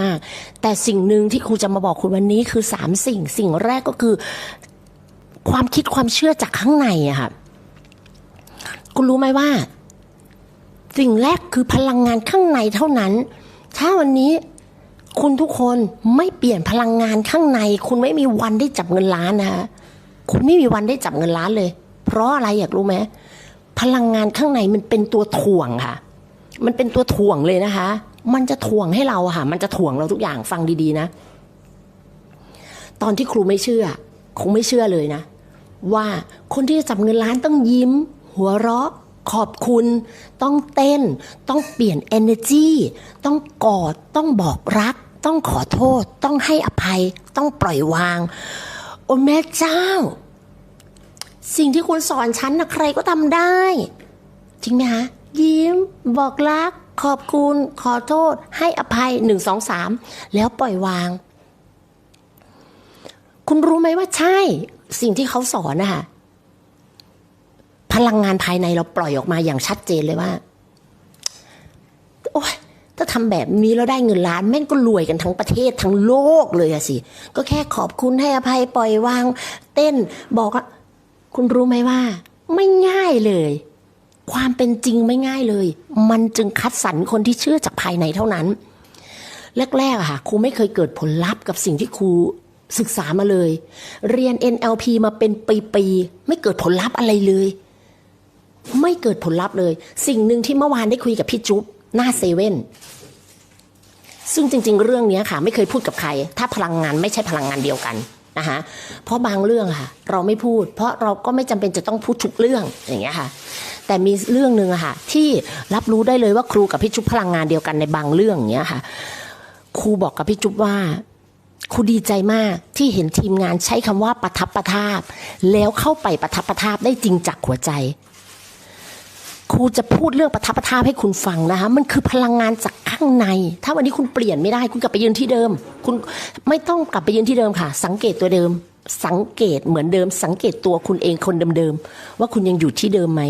มากแต่สิ่งหนึ่งที่ครูจะมาบอกคุณวันนี้คือสามสิ่ง สิ่งแรกก็คือ ความคิดความเชื่อจากข้างในอะค่ะคุณรู้ไหมว่า สิ่งแรกคือพลังงานข้างในเท่านั้น ถ้าวันนี้คุณทุกคนไม่เปลี่ยนพลังงานข้างใน คุณไม่มีวันได้จับเงินล้านนะคะคุณไม่มีวันได้จับเงินล้านเลย เพราะอะไรอยากรู้ไหมพลังงานข้างในมันเป็นตัวถ่วงค่ะ มันเป็นตัวถ่วงเลยนะคะ มันจะถ่วงให้เราค่ะ มันจะถ่วงเราทุกอย่างฟังดีๆนะ ตอนที่ครูไม่เชื่อ คงไม่เชื่อเลยนะ ว่าคนที่จะจับเงินล้านต้องยิ้ม หัวเราะ ขอบคุณ ต้องเต้น ต้องเปลี่ยน energy ต้องกอด ต้องบอกรัก ต้องขอโทษ ต้องให้อภัย ต้องปล่อยวาง โอ้แม่เจ้า สิ่งที่คุณสอนฉันนะใครก็ทำได้ จริงไหมคะยิ้ม บอกรัก ขอบคุณขอโทษ ให้อภัยหนึ่งสองสามแล้วปล่อยวาง คุณรู้ไหมว่าใช่ สิ่งที่เขาสอนนะคะพลังงานภายในเราปล่อยออกมาอย่างชัดเจนเลยว่า โอ้ยถ้าทำแบบนี้แล้วได้เงินล้านแม่งก็รวยกันทั้งประเทศทั้งโลกเลยอะสิ ก็แค่ขอบคุณให้อภัยปล่อยวาง เต้นบอกว่าคุณรู้ไหมว่า ไม่ง่ายเลย ความเป็นจริงไม่ง่ายเลย มันจึงคัดสรรคนที่เชื่อจากภายในเท่านั้น แรกๆค่ะครูไม่เคยเกิดผลลัพธ์กับสิ่งที่ครูศึกษามาเลย เรียน NLP มาเป็นปีๆไม่เกิดผลลัพธ์อะไรเลย ไม่เกิดผลลัพธ์เลย สิ่งหนึ่งที่เมื่อวานได้คุยกับพี่จุ๊บหน้าเซเว่นซึ่งจริง ๆ เรื่องนี้ค่ะ ไม่เคยพูดกับใคร ถ้าพลังงานไม่ใช่พลังงานเดียวกัน นะคะเพราะบางเรื่องค่ะ เราไม่พูด เพราะเราก็ไม่จำเป็นจะต้องพูดทุกเรื่องอย่างเงี้ยค่ะ แต่มีเรื่องหนึ่งค่ะ ที่รับรู้ได้เลยว่าครูกับพี่จุ๊บพลังงานเดียวกันในบางเรื่องอย่างเงี้ยค่ะ ครูบอกกับพี่จุ๊บว่าครูดีใจมากที่เห็นทีมงานใช้คำว่าประทับประทาบ แล้วเข้าไปประทับประทาบได้จริงจากหัวใจ ครูจะพูดเรื่องประทับประทาบให้คุณฟังนะคะ มันคือพลังงานจาก ข้างใน ถ้าวันนี้คุณเปลี่ยนไม่ได้ คุณกลับไปยืนที่เดิม คุณไม่ต้องกลับไปยืนที่เดิมค่ะ สังเกตตัวเดิม สังเกตเหมือนเดิม สังเกตตัวคุณเองคนเดิมๆว่าคุณยังอยู่ที่เดิมไหม